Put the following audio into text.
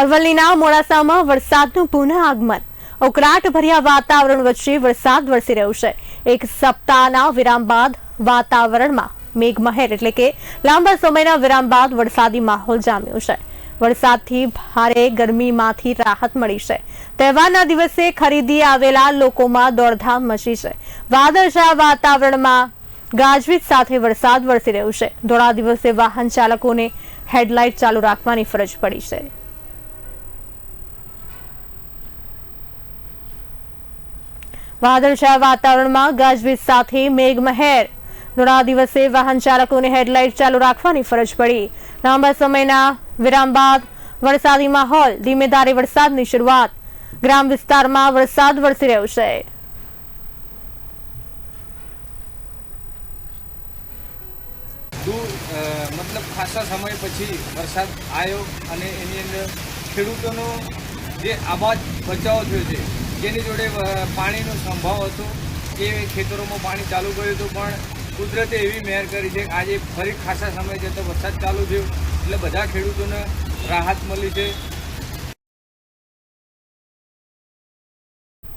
અરવલ્લીના મોડાસામાં વરસાદનું પુનઃ આગમન ઉકળાટ ભર્યા વાતાવરણ વચ્ચે વરસાદ વરસી રહ્યો છે. એક સપ્તાહના વિરામ બાદ વાતાવરણમાં મેઘમહેર એટલે કે લાંબા સમયના વિરામ બાદ વરસાદી માહોલ જામ્યો છે. વરસાદથી ભારે ગરમીમાંથી રાહત મળી છે. તહેવારના દિવસે ખરીદી આવેલા લોકોમાં દોડધામ મચી છે. વાદળછાયા વાતાવરણમાં ગાજવીજ સાથે વરસાદ વરસી રહ્યો છે. ધોળા દિવસે વાહન ચાલકોને હેડલાઇટ ચાલુ રાખવાની ફરજ પડી છે. વાદળછાયા વાતાવરણમાં ગાજવીજ સાથે મેઘમહેર. ધોળા દિવસે વાહન ચાલકોને હેડલાઇટ ચાલુ રાખવાની ફરજ પડી. લાંબા સમયના વિરામ બાદ વરસાદી માહોલ ધીમે ધારે વરસાદની શરૂઆત. ગ્રામ વિસ્તારમાં વરસાદ વરસી રહ્યો છે. મતલબ ખાસા સમય પછી વરસાદ આવ્યો અને એની અંદર ખેડૂતોનો જે આબાદ બચાવ થયો છે જેની જોડે પાણીનો સંભાવ હતો. એ ખેતરોમાં પાણી ચાલુ કર્યું હતું, પણ કુદરતે એવી મહેર કરી છે આજે ફરી ખાસા સમય જતો વરસાદ ચાલુ થયો. એટલે બધા ખેડૂતોને રાહત મળી છે.